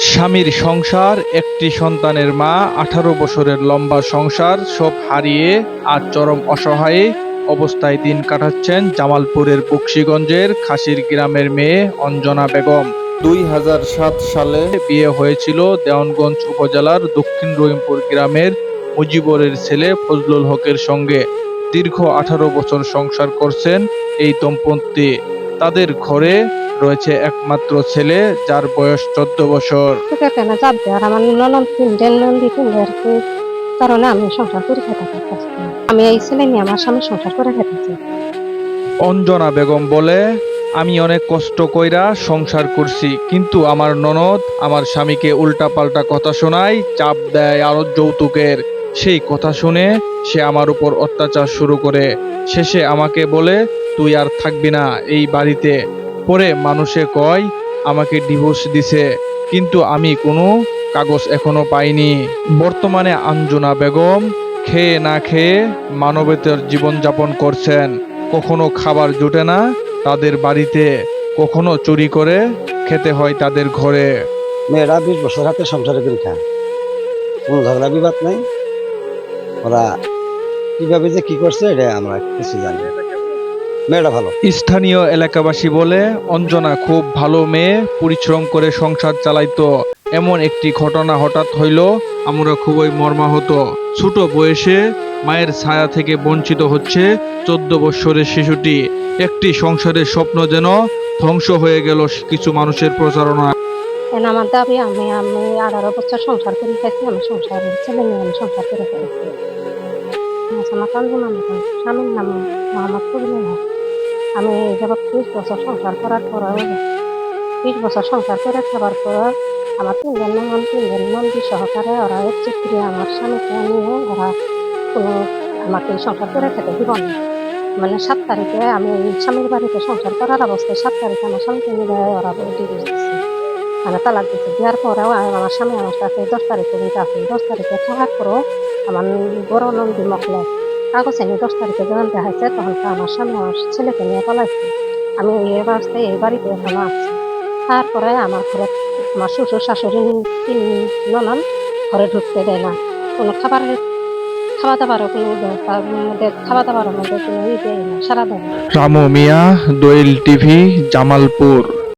স্বামীর সংসার, একটি সন্তানের মা, আঠারো বছরের লম্বা সংসার, সব হারিয়ে আর চরম অসহায়ে অবস্থায় দিন কাটাচ্ছেন জামালপুরের বক্সিগঞ্জের খাসির গ্রামের মেয়ে অঞ্জনা বেগম। দুই হাজার সাত সালে বিয়ে হয়েছিল দেওয়ানগঞ্জ উপজেলার দক্ষিণ রহিমপুর গ্রামের মুজিবরের ছেলে ফজলুল হকের সঙ্গে। দীর্ঘ আঠারো বছর সংসার করছেন এই দম্পতি। তাদের ঘরে রয়েছে একমাত্র ছেলে যার বয়স চোদ্দ বছর। থেকে কেন চাপ দেওয়ার? আমার ননদ তিনটে নন্দী তিনটে আর কি। কারণে আমি সংসার করে খেতে পারতেছি আমি এই ছেলে নিয়ে আমার স্বামী সংসার করে খেতেছি। অঞ্জনা বেগম বলে আমি অনেক কষ্ট কইরা সংসার করছি কিন্তু আমার ননদ আমার স্বামীকে উল্টাপাল্টা কথা শোনায় চাপ দেয় আরও যৌতুকের। সেই কথা শুনে সে আমার উপর অত্যাচার শুরু করে। শেষে আমাকে বলে তুই আর থাকবি না এই বাড়িতে। পরে মানুষে কয়, আমাকে ডিভোর্স দিছে, কিন্তু আমি কোনো কাগজ এখনও পাইনি। বর্তমানে আঞ্জনা বেগম খেয়ে না খেয়ে মানবতার জীবনযাপন করছেন। কখনো খাবার জোটে না তাদের বাড়িতে, কখনো চুরি করে খেতে হয় তাদের ঘরে। মেয়েরা বিশ বছর হাতে সংসারে করে খায়। কোনো ঝগড়া বিবাদ নাই। ওরা কীভাবে যে কি করছে, এটা আমরা কিছু জানি। মেয়েটা ভালো। স্থানীয় এলাকাবাসী বলে অঞ্জনা খুব ভালো মেয়ে পরিশ্রম করে সংসার চালাইতো। এমন একটি ঘটনা হঠাৎ হইল আমরা খুবই মর্মাহত। ছোট বয়সে মায়ের ছায়া থেকে বঞ্চিত হচ্ছে চোদ্দ বৎসরের শিশুটি। একটি সংসারের স্বপ্ন যেন ধ্বংস হয়ে গেল কিছু মানুষের প্রচারণা আমার দাবি আমি আমি আঠারো বছর সংসার করে খাইছি আমি সংসার ছেলে নিয়ে আমি সংসার করে খাইছি আমার স্বামীর নাম মোহাম্মদ কবির আমি যাবৎ ত্রিশ বছর সংসার করার পরেও ত্রিশ বছর সংসার করে খাবার পর আমার তিনজন নন তিনজন নন্দী সহকারে ওরা একচুট করে আমার স্বামীকে নিয়ে ওরা কোনো আমাকে সংসার করে খেতে দিব না। মানে সাত তারিখে আমি স্বামীর বাড়িতে সংসার করার অবস্থায় সাত তারিখে আমার স্বামীকে নিয়ে ওরা ডিভোর্স দিচ্ছে আমি তালাক দিতে দেওয়ার পরেও আমার স্বামী আমার সাথে দশ তারিখ পর্যন্ত আছে দশ তারিখে থাকার পরেও আমার বড় নন্দী মকলে কাগজ এনে দশ তারিখে যখন দেখাইছে তখন তো আমার স্বামী আমার ছেলেকে নিয়ে পালাইছে। আমি এই অবস্থায় এই বাড়িতে এখনও আছি। তারপরে আমার ঘরে আমার শ্বশুর, শাশুড়ি, তিন ননন ঘরে ঢুকতে দেয় না। কোনো খাবারের খাওয়া দাওয়ারও কোনো খাওয়া দাওয়ার মধ্যে কোনো ই দেয় না, সারা দেয় রামু মিয়া, দোয়েল টিভি, জামালপুর।